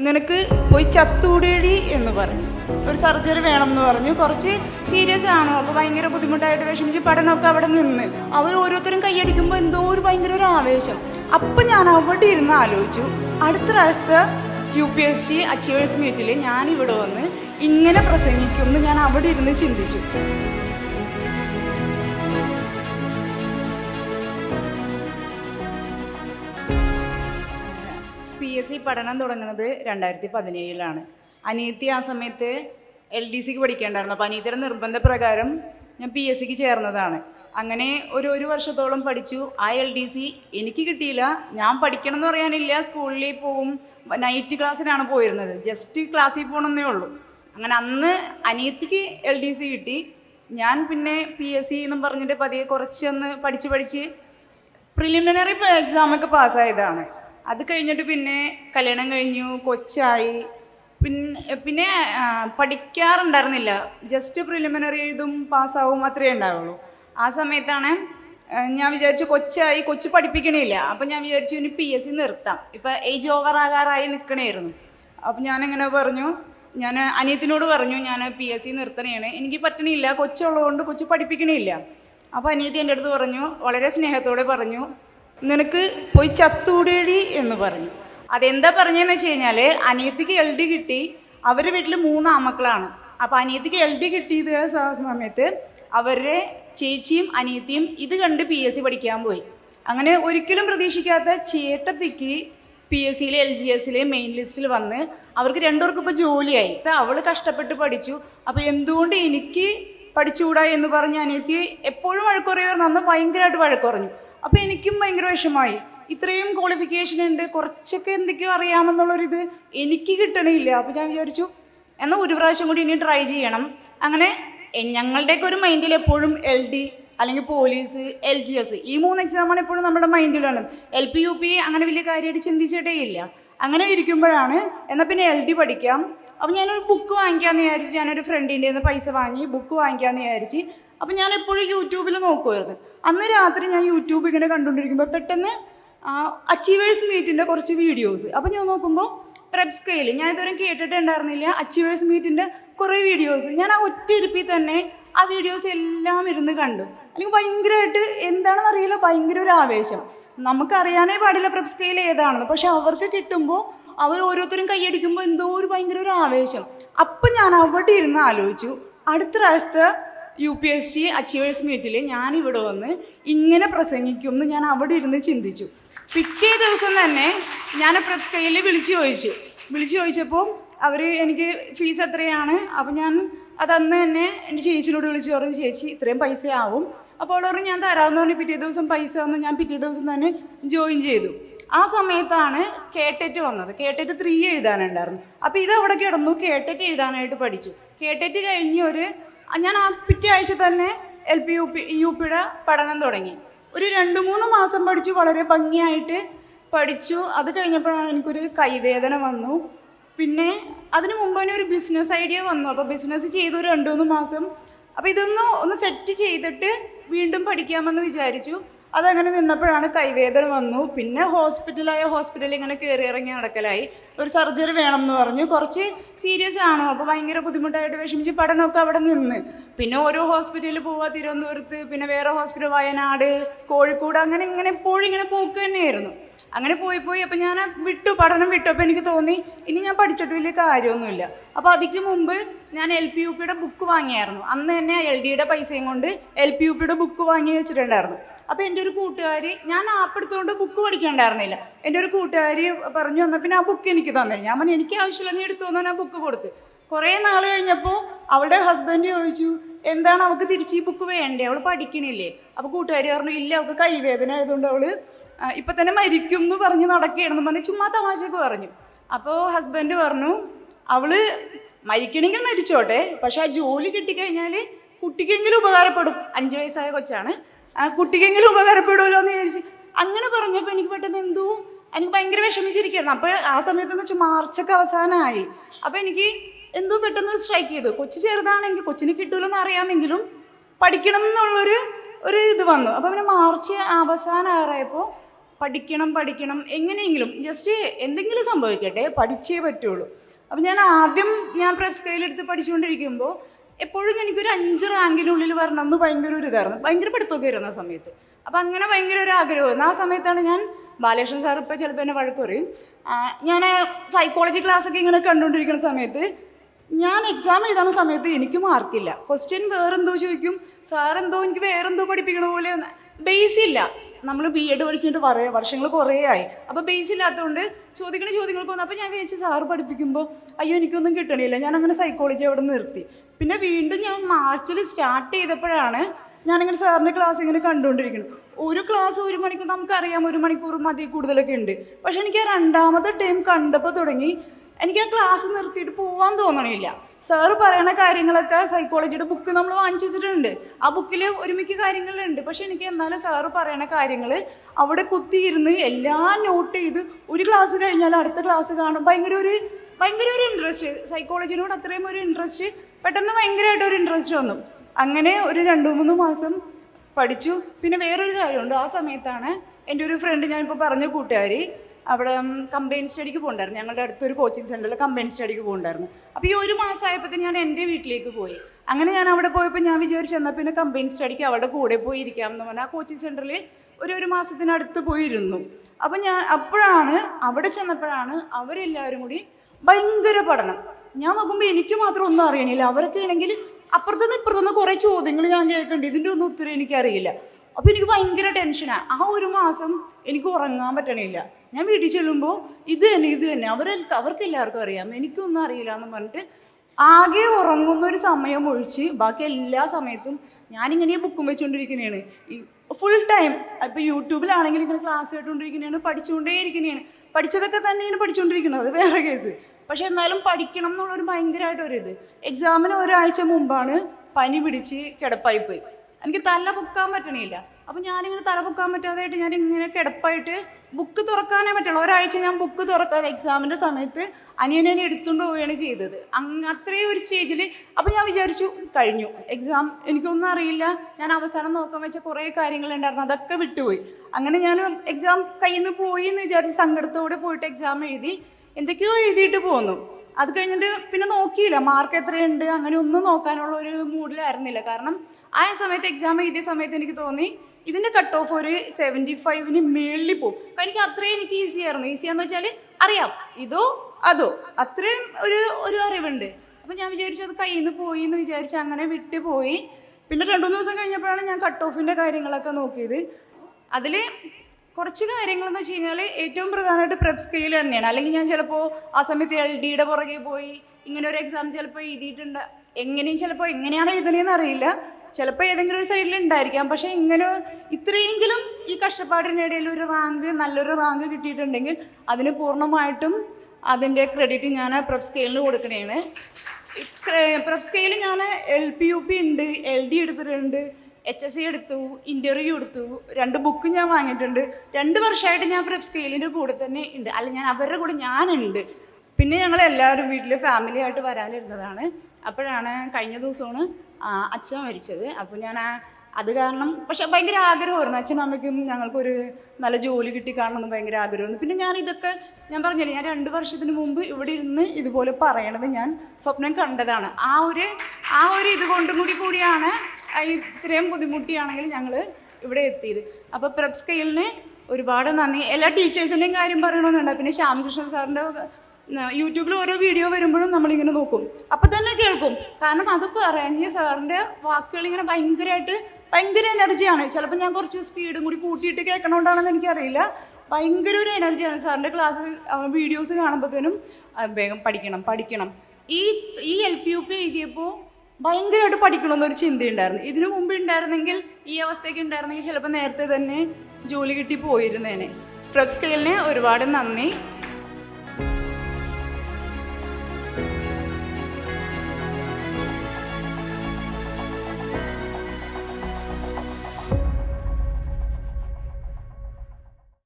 നിനക്ക് പോയി ചത്തൂടേടി എന്ന് പറഞ്ഞു. ഒരു സർജറി വേണം എന്ന് പറഞ്ഞു. കുറച്ച് സീരിയസ് ആണ്. അപ്പോൾ ഭയങ്കര ബുദ്ധിമുട്ടായിട്ട് വിഷമിച്ച് പഠനമൊക്കെ അവിടെ നിന്ന്. അവർ ഓരോരുത്തരും കൈയടിക്കുമ്പോൾ എന്തോ ഒരു ഭയങ്കര ഒരു ആവേശം. അപ്പം ഞാൻ അവിടെ ഇരുന്ന് ആലോചിച്ചു. അടുത്ത പ്രാവശ്യത്തെ U P S C achievers മീറ്റിൽ ഞാൻ ഇവിടെ വന്ന് ഇങ്ങനെ പ്രസംഗിക്കുമെന്ന് ഞാൻ അവിടെ ഇരുന്ന് ചിന്തിച്ചു. എസ് സി പഠനം തുടങ്ങുന്നത് രണ്ടായിരത്തി പതിനേഴിലാണ് അനിയത്തി ആ സമയത്ത് എൽ ഡി സിക്ക് പഠിക്കേണ്ടായിരുന്നു. അപ്പോൾ അനിയത്തിയുടെ നിർബന്ധപ്രകാരം ഞാൻ പി എസ് സിക്ക് ചേർന്നതാണ്. അങ്ങനെ ഒരു ഒരു വർഷത്തോളം പഠിച്ചു. ആ എൽ ഡി സി എനിക്ക് കിട്ടിയില്ല. ഞാൻ പഠിക്കണം എന്ന് പറയാനില്ല. സ്കൂളിൽ പോവും. നൈറ്റ് ക്ലാസ്സിലാണ് പോയിരുന്നത്. ജസ്റ്റ് ക്ലാസ്സിൽ പോകണമെന്നേ ഉള്ളൂ. അങ്ങനെ അന്ന് അനിയത്തിക്ക് എൽ ഡി സി കിട്ടി. ഞാൻ പിന്നെ പി എസ് സി എന്നും പറഞ്ഞിട്ട് പതിയെ കുറച്ചൊന്ന് പഠിച്ച് പഠിച്ച് പ്രിലിമിനറി എക്സാമൊക്കെ പാസ്സായതാണ് അത് കഴിഞ്ഞിട്ട് പിന്നെ കല്യാണം കഴിഞ്ഞു കൊച്ചായി. പിന്നെ പിന്നെ പഠിക്കാറുണ്ടായിരുന്നില്ല. ജസ്റ്റ് പ്രിലിമിനറി എഴുതും പാസ്സാവും അത്രേ ഉണ്ടാവുള്ളൂ. ആ സമയത്താണ് ഞാൻ വിചാരിച്ചു കൊച്ചായി കൊച്ചു പഠിപ്പിക്കണില്ല. അപ്പം ഞാൻ വിചാരിച്ചു ഇനി പി എസ് സി നിർത്താം. ഇപ്പം ഏജ് ഓവർ ആകാറായി നിൽക്കണമായിരുന്നു അപ്പം ഞാനിങ്ങനെ പറഞ്ഞു. ഞാൻ അനിയത്തിനോട് പറഞ്ഞു ഞാൻ പി എസ് സി നിർത്തണേണ്. എനിക്ക് പറ്റണില്ല കൊച്ചുള്ളതുകൊണ്ട് കൊച്ചു പഠിപ്പിക്കണില്ല. അപ്പോൾ അനിയത്തി എന്റെ അടുത്ത് പറഞ്ഞു വളരെ സ്നേഹത്തോടെ പറഞ്ഞു നിനക്ക് പോയി ചത്തൂടേടി എന്ന് പറഞ്ഞു. അതെന്താ പറഞ്ഞതെന്ന് വെച്ച് കഴിഞ്ഞാൽ അനിയത്തിക്ക് എൽ ഡി കിട്ടി അവരുടെ വീട്ടിൽ മൂന്ന് ആമക്കളാണ്. അപ്പോൾ അനിയത്തിക്ക് എൽ ഡി കിട്ടിയത് സമയത്ത് അവരുടെ ചേച്ചിയും അനിയത്തിയും ഇത് കണ്ട് പി എസ് സി പഠിക്കാൻ പോയി. അങ്ങനെ ഒരിക്കലും പ്രതീക്ഷിക്കാത്ത ചേട്ടത്തിക്ക് പി എസ് സിയിലെ എൽ ജി എസിലെ മെയിൻ ലിസ്റ്റിൽ വന്ന് അവർക്ക് രണ്ടുപേർക്കും ഇപ്പോൾ ജോലിയായി. അവൾ കഷ്ടപ്പെട്ട് പഠിച്ചു. അപ്പോൾ എന്തുകൊണ്ട് എനിക്ക് പഠിച്ചുകൂടാ എന്ന് പറഞ്ഞ് അനിയത്തി എപ്പോഴും വഴക്കുറയുമായിരുന്നു അന്ന് ഭയങ്കരമായിട്ട് വഴക്കുറഞ്ഞു അപ്പോൾ എനിക്കും ഭയങ്കര വിഷമമായി ഇത്രയും ക്വാളിഫിക്കേഷൻ ഉണ്ട് കുറച്ചൊക്കെ എന്തൊക്കെയോ അറിയാമെന്നുള്ളൊരിത് എനിക്ക് കിട്ടണില്ല. അപ്പോൾ ഞാൻ വിചാരിച്ചു എന്നാൽ ഒരു പ്രാവശ്യം കൂടി ഇനി ട്രൈ ചെയ്യണം. അങ്ങനെ ഞങ്ങളുടെയൊക്കെ ഒരു മൈൻഡിൽ എപ്പോഴും എൽ ഡി അല്ലെങ്കിൽ പോലീസ് എൽ ജി എസ് ഈ മൂന്ന് എക്സാമാണ് എപ്പോഴും നമ്മുടെ മൈൻഡിലാണ് എൽ പി യു പി അങ്ങനെ വലിയ കാര്യമായിട്ട് ചിന്തിച്ചിട്ടേ ഇല്ല. അങ്ങനെ ഇരിക്കുമ്പോഴാണ് എന്നാൽ പിന്നെ എൽ ഡി പഠിക്കാം. അപ്പം ഞാനൊരു ബുക്ക് വാങ്ങിക്കാമെന്ന് വിചാരിച്ച് ഞാനൊരു ഫ്രണ്ടിന്റെ നിന്ന് പൈസ വാങ്ങി ബുക്ക് വാങ്ങിക്കാമെന്ന് വിചാരിച്ച് അപ്പം ഞാൻ എപ്പോഴും യൂട്യൂബിൽ നോക്കുമായിരുന്നു അന്ന് രാത്രി ഞാൻ യൂട്യൂബ് ഇങ്ങനെ കണ്ടുകൊണ്ടിരിക്കുമ്പോൾ പെട്ടെന്ന് അച്ചീവേഴ്സ് മീറ്റിന്റെ കുറച്ച് വീഡിയോസ് അപ്പം ഞാൻ നോക്കുമ്പോൾ ട്രെബ് സ്കെയിൽ ഞാൻ ഇതുവരെ കേട്ടിട്ടുണ്ടായിരുന്നില്ല. അച്ചീവേഴ്സ് മീറ്റിന്റെ കുറേ വീഡിയോസ് ഞാൻ ആ ഒറ്റ ഇരിപ്പിൽ തന്നെ ആ വീഡിയോസ് എല്ലാം ഇരുന്ന് കണ്ടു. അല്ലെങ്കിൽ ഭയങ്കരമായിട്ട് എന്താണെന്ന് അറിയില്ല ഭയങ്കര ഒരു ആവേശം. നമുക്കറിയാനേ പാടില്ല പ്രബ് സ്കെയിൽ ഏതാണെന്ന്. പക്ഷെ അവർക്ക് കിട്ടുമ്പോൾ അവർ ഓരോരുത്തരും കൈയടിക്കുമ്പോൾ എന്തോ ഒരു ഭയങ്കര ഒരു ആവേശം. അപ്പം ഞാൻ അവിടെ ഇരുന്ന് ആലോചിച്ചു. അടുത്ത പ്രാവശ്യത്തെ U P S C achievers മീറ്റിൽ ഞാൻ ഇവിടെ വന്ന് ഇങ്ങനെ പ്രസംഗിക്കും എന്ന് ഞാൻ അവിടെ ഇരുന്ന് ചിന്തിച്ചു. പിറ്റേ ദിവസം തന്നെ ഞാൻ പ്രസ് കയ്യിൽ വിളിച്ചു ചോദിച്ചു. വിളിച്ചു ചോദിച്ചപ്പോൾ അവർ എനിക്ക് ഫീസ് എത്രയാണ്? അപ്പം ഞാൻ അതന്ന് തന്നെ എന്റെ ചേച്ചിനോട് വിളിച്ച് പറഞ്ഞു ചേച്ചി ഇത്രയും പൈസ ആവും അപ്പോൾ അവൾ പറഞ്ഞു ഞാൻ തരാമെന്ന് പറഞ്ഞ്. പിറ്റേ ദിവസം പൈസ വന്നു. ഞാൻ പിറ്റേ ദിവസം തന്നെ ജോയിൻ ചെയ്തു. ആ സമയത്താണ് കേട്ടറ്റ് വന്നത്. കേട്ടറ്റ് ത്രീ എഴുതാനുണ്ടായിരുന്നു. അപ്പോൾ ഇത് അവിടെ കിടന്നു കേട്ടറ്റ് എഴുതാനായിട്ട് പഠിച്ചു. കേട്ടറ്റ് കഴിഞ്ഞ് ഒരു ഞാൻ ആ പിറ്റേ ആഴ്ച തന്നെ L P U P U പിയുടെ പഠനം തുടങ്ങി. ഒരു രണ്ട് മൂന്ന് മാസം പഠിച്ചു വളരെ ഭംഗിയായിട്ട് പഠിച്ചു. അത് കഴിഞ്ഞപ്പോഴാണ് എനിക്കൊരു കൈവേദന വന്നു. പിന്നെ അതിന് മുമ്പ് തന്നെ ഒരു ബിസിനസ് ഐഡിയ വന്നു. അപ്പോൾ ബിസിനസ് ചെയ്തു രണ്ട് മൂന്ന് മാസം. അപ്പോൾ ഇതൊന്ന് ഒന്ന് സെറ്റ് ചെയ്തിട്ട് വീണ്ടും പഠിക്കാമെന്ന് വിചാരിച്ചു. അതങ്ങനെ നിന്നപ്പോഴാണ് കൈവേദന വന്നു. പിന്നെ ഹോസ്പിറ്റലായ ഹോസ്പിറ്റലിൽ ഇങ്ങനെ കയറി ഇറങ്ങി നടക്കലായി. ഒരു സർജറി വേണം എന്ന് പറഞ്ഞു. കുറച്ച് സീരിയസ് ആണോ? അപ്പോൾ ഭയങ്കര ബുദ്ധിമുട്ടായിട്ട് വിഷമിച്ച് പഠനമൊക്കെ അവിടെ നിന്ന്. പിന്നെ ഓരോ ഹോസ്പിറ്റലിൽ പോവുക തിരുവനന്തപുരത്ത് പിന്നെ വേറെ ഹോസ്പിറ്റൽ വയനാട് കോഴിക്കോട് അങ്ങനെ ഇങ്ങനെ എപ്പോഴും ഇങ്ങനെ പോക്ക് തന്നെയായിരുന്നു. അങ്ങനെ പോയി പോയി അപ്പം ഞാൻ വിട്ടു പഠനം വിട്ടു. അപ്പോൾ എനിക്ക് തോന്നി ഇനി ഞാൻ പഠിച്ചിട്ട് വലിയ കാര്യമൊന്നുമില്ല. അപ്പോൾ അതിക്ക് മുമ്പ് ഞാൻ എൽ പി യു പിയുടെ ബുക്ക് വാങ്ങിയായിരുന്നു. അന്ന് തന്നെ എൽ ഡിയുടെ പൈസയും കൊണ്ട് എൽ പി യു പിയുടെ ബുക്ക് വാങ്ങി വെച്ചിട്ടുണ്ടായിരുന്നു. അപ്പോൾ എന്റെ ഒരു കൂട്ടുകാരി ഞാൻ ആപ്പ് എടുത്തുകൊണ്ട് ബുക്ക് പഠിക്കണ്ടായിരുന്നില്ല. എന്റെ ഒരു കൂട്ടുകാരി പറഞ്ഞു എന്നാൽ പിന്നെ ആ ബുക്ക് എനിക്ക് തന്നില്ല ഞാൻ പറഞ്ഞു എനിക്ക് ആവശ്യമില്ല നീ എടുത്തു തന്നാൽ ആ ബുക്ക് കൊടുത്ത്. കുറേ നാൾ കഴിഞ്ഞപ്പോൾ അവളുടെ ഹസ്ബൻഡ് ചോദിച്ചു എന്താണ് അവൾക്ക് തിരിച്ച് ഈ ബുക്ക് വേണ്ടേ? അവൾ പഠിക്കണില്ലേ? അപ്പോൾ കൂട്ടുകാരി പറഞ്ഞു ഇല്ല അവൾക്ക് കൈവേദന ആയതുകൊണ്ട് അവൾ ഇപ്പം തന്നെ മരിക്കും എന്ന് പറഞ്ഞ് നടക്കുകയാണെന്ന് പറഞ്ഞ് ചുമ്മാ തമാശയൊക്കെ പറഞ്ഞു. അപ്പോൾ ഹസ്ബൻഡ് പറഞ്ഞു അവൾ മരിക്കണമെങ്കിൽ മരിച്ചോട്ടെ. പക്ഷെ ആ ജോലി കിട്ടിക്കഴിഞ്ഞാൽ കുട്ടിക്കെങ്കിലും ഉപകാരപ്പെടും. അഞ്ച് വയസ്സായ കൊച്ചാണ്. ആ കുട്ടിക്കെങ്കിലും ഉപകാരപ്പെടുമല്ലോ എന്ന് വിചാരിച്ച് അങ്ങനെ പറഞ്ഞപ്പോൾ എനിക്ക് പെട്ടെന്ന് എന്തോ എനിക്ക് ഭയങ്കര വിഷമിച്ചിരിക്കുകയായിരുന്നു. അപ്പോൾ ആ സമയത്ത് എന്ന് വെച്ചാൽ മാർച്ചൊക്കെ അവസാനമായി. അപ്പോൾ എനിക്ക് എന്തോ പെട്ടെന്ന് സ്ട്രൈക്ക് ചെയ്തു. കൊച്ചു ചെറുതാണെങ്കിൽ കൊച്ചിന് കിട്ടൂലെന്ന് അറിയാമെങ്കിലും പഠിക്കണം എന്നുള്ളൊരു ഒരു ഇത് വന്നു. അപ്പോൾ പിന്നെ മാർച്ച് അവസാനമായപ്പോൾ പഠിക്കണം പഠിക്കണം എങ്ങനെയെങ്കിലും ജസ്റ്റ് എന്തെങ്കിലും സംഭവിക്കട്ടെ പഠിച്ചേ പറ്റുള്ളൂ. അപ്പം ഞാൻ ആദ്യം ഞാൻ പ്രസ് സ്കെയിലെടുത്ത് പഠിച്ചുകൊണ്ടിരിക്കുമ്പോൾ എപ്പോഴും എനിക്കൊരു അഞ്ച് റാങ്കിനുള്ളിൽ വരണം എന്ന് ഭയങ്കര ഒരു ഇതായിരുന്നു. ഭയങ്കര പഠിത്തമൊക്കെ വരുന്ന സമയത്ത്. അപ്പം അങ്ങനെ ഭയങ്കര ഒരു ആഗ്രഹമായിരുന്നു ആ സമയത്താണ് ഞാൻ ബാലകൃഷ്ണൻ സാർ ഇപ്പോൾ ചിലപ്പോൾ എന്നെ വഴക്ക് പറയും. ഞാൻ സൈക്കോളജി ക്ലാസ്സൊക്കെ ഇങ്ങനെ കണ്ടുകൊണ്ടിരിക്കുന്ന സമയത്ത് ഞാൻ എക്സാം എഴുതുന്ന സമയത്ത് എനിക്ക് മാർക്കില്ല ക്വസ്റ്റ്യൻ വേറെന്തോ ചോദിക്കും. സാർ എന്തോ എനിക്ക് വേറെന്തോ പഠിപ്പിക്കണ പോലെ ബേസ് ഇല്ല. നമ്മൾ ബി എഡ് പഠിച്ചിട്ട് കുറേ വർഷങ്ങൾ കുറേ ആയി. അപ്പോൾ ബേസ് ഇല്ലാത്തതുകൊണ്ട് ചോദിക്കുന്ന ചോദ്യങ്ങൾക്ക് വന്നു. അപ്പോൾ ഞാൻ വിചാരിച്ചു സാറ് പഠിപ്പിക്കുമ്പോൾ അയ്യോ എനിക്കൊന്നും കിട്ടണില്ല. ഞാൻ അങ്ങനെ സൈക്കോളജി അവിടെ നിർത്തി. പിന്നെ വീണ്ടും ഞാൻ മാർച്ചിൽ സ്റ്റാർട്ട് ചെയ്തപ്പോഴാണ് ഞാനിങ്ങനെ സാറിന്റെ ക്ലാസ് ഇങ്ങനെ കണ്ടുകൊണ്ടിരിക്കുന്നു ഒരു ക്ലാസ് ഒരു മണിക്കൂർ നമുക്കറിയാം. ഒരു മണിക്കൂർ മതി കൂടുതലൊക്കെ ഉണ്ട്. പക്ഷെ എനിക്ക് ആ രണ്ടാമത്തെ ടൈം കണ്ടപ്പോൾ തുടങ്ങി എനിക്ക് ആ ക്ലാസ് നിർത്തിയിട്ട് പോകാൻ തോന്നണില്ല. സാറ് പറയണ കാര്യങ്ങളൊക്കെ സൈക്കോളജിയുടെ ബുക്ക് നമ്മൾ വാങ്ങിച്ചു വെച്ചിട്ടുണ്ട്. ആ ബുക്കിൽ ഒരുമിക്ക കാര്യങ്ങളുണ്ട്. പക്ഷെ എനിക്ക് എന്നാലും സാറ് പറയണ കാര്യങ്ങൾ അവിടെ കുത്തിയിരുന്ന് എല്ലാം നോട്ട് ചെയ്ത് ഒരു ക്ലാസ് കഴിഞ്ഞാൽ അടുത്ത ക്ലാസ് കാണും. ഭയങ്കര ഒരു ഭയങ്കര ഒരു ഇൻട്രസ്റ്റ് സൈക്കോളജിനോട് അത്രയും ഒരു ഇൻട്രസ്റ്റ് പെട്ടെന്ന് ഭയങ്കരമായിട്ട് ഒരു ഇൻട്രസ്റ്റ് വന്നു. അങ്ങനെ ഒരു രണ്ട് മൂന്ന് മാസം പഠിച്ചു. പിന്നെ വേറൊരു കാര്യമുണ്ട്. ആ സമയത്താണ് എന്റെ ഒരു ഫ്രണ്ട് ഞാനിപ്പോൾ പറഞ്ഞ കൂട്ടുകാരി അവിടെ കമ്പൈൻ സ്റ്റഡിക്ക് പോകണ്ടായിരുന്നു. ഞങ്ങളുടെ അടുത്തൊരു കോച്ചിങ് സെന്ററിൽ കമ്പൈൻ സ്റ്റഡിക്ക് പോകണ്ടായിരുന്നു. അപ്പോൾ ഈ ഒരു മാസമായപ്പോൾ ഞാൻ എന്റെ വീട്ടിലേക്ക് പോയി. അങ്ങനെ ഞാൻ അവിടെ പോയപ്പോൾ ഞാൻ വിചാരിച്ചു എന്നാൽ പിന്നെ കമ്പൈൻ സ്റ്റഡിക്ക് അവിടെ കൂടെ പോയി ഇരിക്കാം എന്ന് പറഞ്ഞാൽ ആ കോച്ചിങ് സെന്ററിൽ ഒരു ഒരു മാസത്തിനടുത്ത് പോയിരുന്നു. അപ്പം ഞാൻ അപ്പോഴാണ് അവിടെ ചെന്നപ്പോഴാണ് അവരെല്ലാവരും കൂടി ഭയങ്കര പഠനം. ഞാൻ നോക്കുമ്പോൾ എനിക്ക് മാത്രം ഒന്നും അറിയണില്ല. അവരൊക്കെ ആണെങ്കിൽ അപ്പുറത്തുനിന്ന് ഇപ്പുറത്തുനിന്ന് കുറേ ചോദ്യങ്ങൾ ഞാൻ കേൾക്കുന്നുണ്ട് ഇതിന്റെ ഒന്നും ഉത്തരം എനിക്കറിയില്ല. അപ്പോൾ എനിക്ക് ഭയങ്കര ടെൻഷനാണ് ആ ഒരു മാസം എനിക്ക് ഉറങ്ങാൻ പറ്റണില്ല. ഞാൻ വീട്ടിൽ ചെല്ലുമ്പോൾ ഇത് തന്നെ ഇത് തന്നെ. അവരെ അവർക്ക് എല്ലാവർക്കും അറിയാം. എനിക്കൊന്നും അറിയില്ല എന്ന് പറഞ്ഞിട്ട് ആകെ ഉറങ്ങുന്ന ഒരു സമയം ഒഴിച്ച് ബാക്കി എല്ലാ സമയത്തും ഞാനിങ്ങനെ ബുക്കും വെച്ചുകൊണ്ടിരിക്കുന്നതാണ് ഈ ഫുൾ ടൈം ഇപ്പോൾ യൂട്യൂബിലാണെങ്കിൽ ഇങ്ങനെ ക്ലാസ് കേട്ടുകൊണ്ടിരിക്കുന്നതാണ് പഠിച്ചുകൊണ്ടേ ഇരിക്കുന്നതാണ് പഠിച്ചതൊക്കെ തന്നെയാണ് പഠിച്ചുകൊണ്ടിരിക്കുന്നത് അത് വേറെ കേസ് പക്ഷെ എന്നാലും പഠിക്കണം എന്നുള്ളൊരു ഭയങ്കരമായിട്ടൊരു ഇത്. എക്സാമിന് ഒരാഴ്ച മുമ്പാണ് പനി പിടിച്ച് കിടപ്പായി പോയി എനിക്ക് തല പൊക്കാൻ പറ്റണില്ല. അപ്പം ഞാനിങ്ങനെ തല പൊക്കാൻ പറ്റാതായിട്ട് ഞാൻ ഇങ്ങനെ കിടപ്പായിട്ട് ബുക്ക് തുറക്കാനേ പറ്റുള്ളൂ. ഒരാഴ്ച ഞാൻ ബുക്ക് തുറക്കാതെ എക്സാമിന്റെ സമയത്ത് അനിയനെ എടുത്തുകൊണ്ട് പോവുകയാണ് ചെയ്തത്. അങ്ങ് അത്രയും ഒരു സ്റ്റേജിൽ അപ്പം ഞാൻ വിചാരിച്ചു കഴിഞ്ഞു. എക്സാം എനിക്കൊന്നും അറിയില്ല. ഞാൻ അവസാനം നോക്കാൻ വെച്ച കുറേ കാര്യങ്ങളുണ്ടായിരുന്നു. അതൊക്കെ വിട്ടുപോയി. അങ്ങനെ ഞാൻ എക്സാം കയ്യിൽ നിന്ന് പോയി എന്ന് വിചാരിച്ച് സങ്കടത്തോടെ പോയിട്ട് എക്സാം എഴുതി എന്തൊക്കെയോ എഴുതിയിട്ട് പോന്നു. അത് കഴിഞ്ഞിട്ട് പിന്നെ നോക്കിയില്ല. മാർക്ക് എത്രയുണ്ട്? അങ്ങനെ ഒന്നും നോക്കാനുള്ള ഒരു മൂഡിലായിരുന്നില്ല കാരണം ആ സമയത്ത് എക്സാം എഴുതിയ സമയത്ത് എനിക്ക് തോന്നി ഇതിന്റെ കട്ട് ഓഫ് ഒരു സെവന്റി ഫൈവിന് മേളിൽ പോകും അപ്പം എനിക്ക് അത്രയും എനിക്ക് ഈസി ആയിരുന്നു. ഈസി വെച്ചാൽ അറിയാം. ഇതോ അതോ. അത്രയും ഒരു ഒരു അറിവുണ്ട്. അപ്പം ഞാൻ വിചാരിച്ചു അത് കയ്യിൽ നിന്ന് പോയി എന്ന് വിചാരിച്ച് അങ്ങനെ വിട്ടു പോയി. പിന്നെ രണ്ടു മൂന്ന് ദിവസം കഴിഞ്ഞപ്പോഴാണ് ഞാൻ കട്ട് ഓഫിന്റെ കാര്യങ്ങളൊക്കെ നോക്കിയത്. അതിൽ കുറച്ച് കാര്യങ്ങളെന്ന് വെച്ച് കഴിഞ്ഞാൽ ഏറ്റവും പ്രധാനമായിട്ട് പ്രെപ് സ്കെയിൽ തന്നെയാണ്. അല്ലെങ്കിൽ ഞാൻ ചിലപ്പോൾ ആ സമയത്ത് എൽ ഡിയുടെ പുറകെ പോയി ഇങ്ങനെ ഒരു എക്സാം ചിലപ്പോൾ എഴുതിയിട്ടുണ്ട്. എങ്ങനെയും ചിലപ്പോൾ എങ്ങനെയാണ് എഴുതണേന്ന് അറിയില്ല. ചിലപ്പോൾ ഏതെങ്കിലും ഒരു സൈഡിൽ ഉണ്ടായിരിക്കാം പക്ഷെ ഇങ്ങനെ ഇത്രയെങ്കിലും ഈ കഷ്ടപ്പാടിനിടയിൽ ഒരു റാങ്ക് നല്ലൊരു റാങ്ക് കിട്ടിയിട്ടുണ്ടെങ്കിൽ അതിന് പൂർണമായിട്ടും അതിന്റെ ക്രെഡിറ്റ് ഞാൻ പ്രെപ്പ് സ്കെയിലിന് കൊടുക്കണേണ്. പ്രെപ്പ് സ്കെയിൽ ഞാൻ എൽ പി യു പി ഉണ്ട് എൽ ഡി എടുത്തിട്ടുണ്ട് എച്ച് എസ് സി എടുത്തു ഇന്റർവ്യൂ എടുത്തു രണ്ട് ബുക്ക് ഞാൻ വാങ്ങിയിട്ടുണ്ട്. രണ്ട് വർഷമായിട്ട് ഞാൻ പ്രെപ്പ് സ്കെയിലിന്റെ കൂടെ തന്നെ ഉണ്ട് അല്ല ഞാൻ അവരുടെ കൂടെ ഞാനുണ്ട്. പിന്നെ ഞങ്ങൾ എല്ലാവരും വീട്ടിൽ ഫാമിലി ആയിട്ട് വരാനിരുന്നതാണ്. അപ്പോഴാണ് കഴിഞ്ഞ ദിവസമാണ് അച്ഛൻ മരിച്ചത്. അപ്പോൾ ഞാൻ ആ അത് കാരണം പക്ഷെ ഭയങ്കര ആഗ്രഹമായിരുന്നു. അച്ഛനും അമ്മയ്ക്കും ഞങ്ങൾക്കൊരു നല്ല ജോലി കിട്ടി കാണണമെന്ന് ഭയങ്കര ആഗ്രഹമായിരുന്നു. പിന്നെ ഞാൻ ഇതൊക്കെ ഞാൻ പറഞ്ഞില്ലേ ഞാൻ രണ്ട് വർഷത്തിന് മുമ്പ് ഇവിടെ ഇരുന്ന് ഇതുപോലെ പറയണത് ഞാൻ സ്വപ്നം കണ്ടതാണ്. ആ ഒരു ആ ഒരു ഇത് കൊണ്ടും കൂടി കൂടിയാണ് ഇത്രയും ബുദ്ധിമുട്ടിയാണെങ്കിൽ ഞങ്ങൾ ഇവിടെ എത്തിയത്. അപ്പോൾ പ്രെപ്പ് സ്കെയിലിന് ഒരുപാട് നന്ദി. എല്ലാ ടീച്ചേഴ്സിന്റെയും കാര്യം പറയണമെന്നുണ്ട്. പിന്നെ ശ്യാമകൃഷ്ണൻ സാറിന്റെ യൂട്യൂബിൽ ഓരോ വീഡിയോ വരുമ്പോഴും നമ്മളിങ്ങനെ നോക്കും. അപ്പം തന്നെ കേൾക്കും. കാരണം അത് പറഞ്ഞ് സാറിന്റെ വാക്കുകൾ ഇങ്ങനെ ഭയങ്കരമായിട്ട് ഭയങ്കര എനർജിയാണ് ചിലപ്പോൾ ഞാൻ കുറച്ച് സ്പീഡും കൂടി കൂട്ടിയിട്ട് കേൾക്കണോണ്ടാണെന്ന് എനിക്കറിയില്ല. ഭയങ്കര ഒരു എനർജിയാണ് സാറിന്റെ ക്ലാസ് വീഡിയോസ് കാണുമ്പോഴത്തേനും വേഗം പഠിക്കണം പഠിക്കണം. ഈ ഈ എൽ പി യു പി എഴുതിയപ്പോൾ ഭയങ്കരമായിട്ട് പഠിക്കണമെന്നൊരു ചിന്തയുണ്ടായിരുന്നു. ഇതിനു മുമ്പ് ഉണ്ടായിരുന്നെങ്കിൽ ഈ അവസ്ഥയൊക്കെ ഉണ്ടായിരുന്നെങ്കിൽ ചിലപ്പോൾ നേരത്തെ തന്നെ ജോലി കിട്ടി പോയിരുന്നേനെ. പ്രബ്സ്കലിന് ഒരുപാട് നന്ദി.